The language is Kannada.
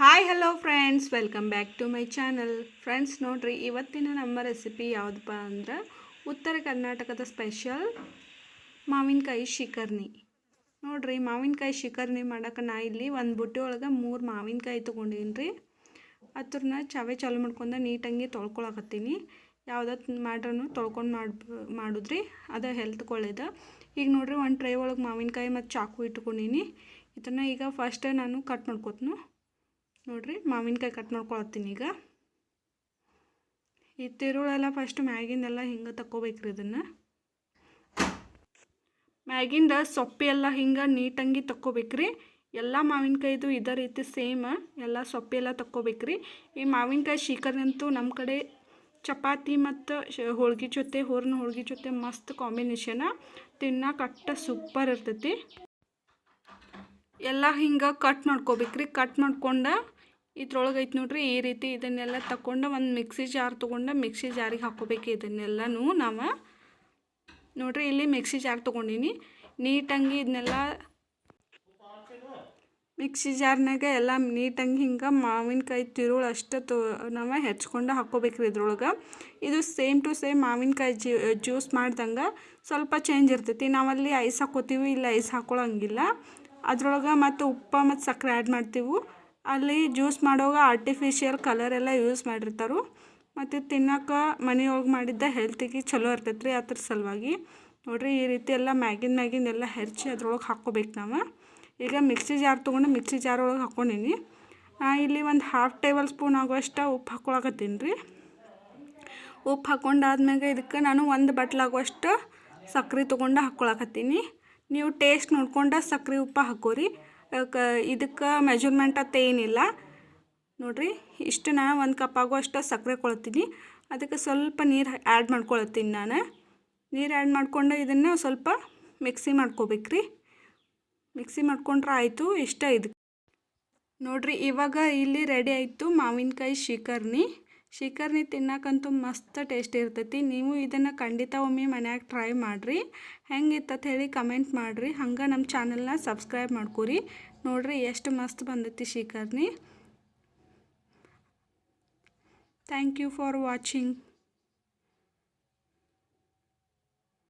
Hi hello friends welcome back to my channel friends ನೋಡ್ರಿ, ಇವತ್ತಿನ ನಮ್ಮ ರೆಸಿಪಿ ಯಾವುದಪ್ಪ ಅಂದ್ರೆ ಉತ್ತರ ಕರ್ನಾಟಕದ ಸ್ಪೆಷಲ್ ಮಾವಿನಕಾಯಿ ಶಿಕರ್ನಿ ನೋಡ್ರಿ, ಮಾವಿನಕಾಯಿ ಶಿಕರ್ನಿ ಮಾಡೋಕೆ ನಾ ಇಲ್ಲಿ ಒಂದು ಬುಟ್ಟಿ ಒಳಗೆ ಮೂರು ಮಾವಿನಕಾಯಿ ತೊಗೊಂಡೀನಿ ರೀ ಅದ್ರನ್ನ ಚಾವೆ ಚಾಲು ಮಾಡ್ಕೊಂಡು ನೀಟಾಗಿ ತೊಳ್ಕೊಳಕತ್ತೀನಿ. ಯಾವುದತ್ತು ಮಾಡ್ರೂ ತೊಳ್ಕೊಂಡು ಮಾಡಿ, ಮಾಡಿದ್ರಿ, ಅದು ಹೆಲ್ತ್ ಒಳ್ಳೇದು. ಈಗ ನೋಡ್ರಿ, ಒಂದು ಟ್ರೈ ಒಳಗೆ ಮಾವಿನಕಾಯಿ ಮತ್ತು ಚಾಕು ಇಟ್ಕೊಂಡೀನಿ. ಇದನ್ನು ಈಗ ಫಸ್ಟ್ ನಾನು ಕಟ್ ಮಾಡ್ಕೊತ್ನು. ನೋಡ್ರಿ, ಮಾವಿನಕಾಯಿ ಕಟ್ ಮಾಡ್ಕೊಳತ್ತೀನಿ ಈಗ. ಈ ತಿರುಳೆಲ್ಲ ಫಸ್ಟ್ ಮ್ಯಾಗಿಂದೆಲ್ಲ ಹಿಂಗೆ ತಕ್ಕೋಬೇಕ್ರಿ ಇದನ್ನು. ಮ್ಯಾಗಿಂದ ಸೊಪ್ಪು ಎಲ್ಲ ಹಿಂಗೆ ನೀಟಂಗಿ ತಕ್ಕೋಬೇಕ್ರಿ. ಎಲ್ಲ ಮಾವಿನಕಾಯಿದು ಇದೇ ರೀತಿ ಸೇಮ್ ಎಲ್ಲ ಸೊಪ್ಪೆಲ್ಲ ತಕ್ಕೋಬೇಕ್ರಿ. ಈ ಮಾವಿನಕಾಯಿ ಶೀಕರಂತೂ ನಮ್ಮ ಕಡೆ ಚಪಾತಿ ಮತ್ತು ಹೋಳ್ಗೆ ಜೊತೆ ಹೂರ್ನ ಹೋಳ್ಗೆ ಜೊತೆ ಮಸ್ತ್ ಕಾಂಬಿನೇಷನ ತಿನ್ನಕ್ಕೆ ಕಟ್ಟ ಸೂಪರ್ ಇರ್ತೈತಿ. ಎಲ್ಲ ಹಿಂಗೆ ಕಟ್ ಮಾಡ್ಕೋಬೇಕ್ರಿ. ಕಟ್ ಮಾಡ್ಕೊಂಡು ಇದ್ರೊಳಗೆ ಐತೆ ನೋಡ್ರಿ, ಈ ರೀತಿ ಇದನ್ನೆಲ್ಲ ತಗೊಂಡು ಒಂದು ಮಿಕ್ಸಿ ಜಾರ್ ತೊಗೊಂಡು ಮಿಕ್ಸಿ ಜಾರಿಗೆ ಹಾಕೋಬೇಕು ಇದನ್ನೆಲ್ಲನೂ ನಾವು ನೋಡ್ರಿ, ಇಲ್ಲಿ ಮಿಕ್ಸಿ ಜಾರ್ ತೊಗೊಂಡಿನಿ. ನೀಟಂಗಿ ಇದನ್ನೆಲ್ಲ ಮಿಕ್ಸಿ ಜಾರ್ನಾಗ ಎಲ್ಲ ನೀಟಂಗಿ ಹಿಂಗೆ ಮಾವಿನಕಾಯಿ ತಿರುಳು ಅಷ್ಟು ತೊ ನಾವು ಹೆಚ್ಕೊಂಡು ಹಾಕ್ಕೋಬೇಕ್ರಿ ಇದ್ರೊಳಗೆ. ಇದು ಸೇಮ್ ಟು ಸೇಮ್ ಮಾವಿನಕಾಯಿ ಜ್ಯೂಸ್ ಮಾಡ್ದಂಗೆ ಸ್ವಲ್ಪ ಚೇಂಜ್ ಇರ್ತೈತಿ. ನಾವಲ್ಲಿ ಐಸ್ ಹಾಕೋತೀವಿ, ಇಲ್ಲ ಐಸ್ ಹಾಕೊಳಂಗಿಲ್ಲ. ಅದ್ರೊಳಗೆ ಮತ್ತು ಉಪ್ಪು ಮತ್ತು ಸಕ್ಕರೆ ಆ್ಯಡ್ ಮಾಡ್ತೀವಿ. ಅಲ್ಲಿ ಜ್ಯೂಸ್ ಮಾಡೋವಾಗ ಆರ್ಟಿಫಿಷಿಯಲ್ ಕಲರ್ ಎಲ್ಲ ಯೂಸ್ ಮಾಡಿರ್ತಾರೆ. ಮತ್ತು ತಿನ್ನೋಕೆ ಮನೆಯೊಳಗೆ ಮಾಡಿದ್ದ ಹೆಲ್ತಿಗೆ ಚಲೋ ಇರ್ತೈತೆ ರೀ ಅದ್ರ ಸಲುವಾಗಿ. ನೋಡಿರಿ ಈ ರೀತಿ ಎಲ್ಲ ಮ್ಯಾಗಿನ ಮ್ಯಾಗಿನ ಎಲ್ಲ ಹೆರ್ಚಿ ಅದ್ರೊಳಗೆ ಹಾಕ್ಕೋಬೇಕು ನಾವು. ಈಗ ಮಿಕ್ಸಿ ಜಾರ್ ತೊಗೊಂಡು ಮಿಕ್ಸಿ ಜಾರ್ ಒಳಗೆ ಹಾಕ್ಕೊಂಡೀನಿ ಇಲ್ಲಿ ಒಂದು ಹಾಫ್ ಟೇಬಲ್ ಸ್ಪೂನ್ ಆಗುವಷ್ಟು ಉಪ್ಪು ಹಾಕ್ಕೊಳಕತ್ತೀನಿ ರೀ ಉಪ್ಪು ಹಾಕ್ಕೊಂಡಾದ್ಮ್ಯಾಗ ಇದಕ್ಕೆ ನಾನು ಒಂದು ಬಟ್ಲಾಗುವಷ್ಟು ಸಕ್ರೆ ತೊಗೊಂಡು ಹಾಕ್ಕೊಳಕತ್ತೀನಿ ನೀವು ಟೇಸ್ಟ್ ನೋಡ್ಕೊಂಡು ಸಕ್ರೆ ಉಪ್ಪು ಹಾಕೋರಿ. ಕ ಇದಕ್ಕೆ ಮೆಜರ್ಮೆಂಟ್ ಅಂತ ಏನಿಲ್ಲ. ನೋಡಿರಿ ಇಷ್ಟು ನಾನು ಒಂದು ಕಪ್ ಆಗುವಷ್ಟು ಸಕ್ಕರೆ ಕೊಳ್ತೀನಿ. ಅದಕ್ಕೆ ಸ್ವಲ್ಪ ನೀರು ಆ್ಯಡ್ ಮಾಡ್ಕೊಳತ್ತೀನಿ ನಾನು. ನೀರು ಆ್ಯಡ್ ಮಾಡಿಕೊಂಡು ಇದನ್ನು ಸ್ವಲ್ಪ ಮಿಕ್ಸಿ ಮಾಡ್ಕೋಬೇಕ್ರಿ. ಮಿಕ್ಸಿ ಮಾಡ್ಕೊಂಡ್ರೆ ಆಯಿತು, ಇಷ್ಟ ಇದು. ನೋಡಿರಿ, ಇವಾಗ ಇಲ್ಲಿ ರೆಡಿ ಆಯಿತು ಮಾವಿನಕಾಯಿ ಶಿಕರ್ನಿ ಶಿಕರ್ನಿ ತಿನ್ನಕ್ಕಂತೂ ಮಸ್ತ್ ಟೇಸ್ಟ್ ಇರ್ತೈತಿ. ನೀವು ಇದನ್ನು ಖಂಡಿತ ಒಮ್ಮೆ ಮನ್ಯಾಗ ಟ್ರೈ ಮಾಡಿರಿ. ಹೆಂಗಿತ್ತಂತ ಹೇಳಿ ಕಮೆಂಟ್ ಮಾಡಿರಿ. ಹಂಗೆ ನಮ್ಮ ಚಾನಲ್ನ ಸಬ್ಸ್ಕ್ರೈಬ್ ಮಾಡ್ಕೊರಿ. ನೋಡಿರಿ ಎಷ್ಟು ಮಸ್ತ್ ಬಂದೈತಿ ಶಿಖರ್ನಿ. Thank you for watching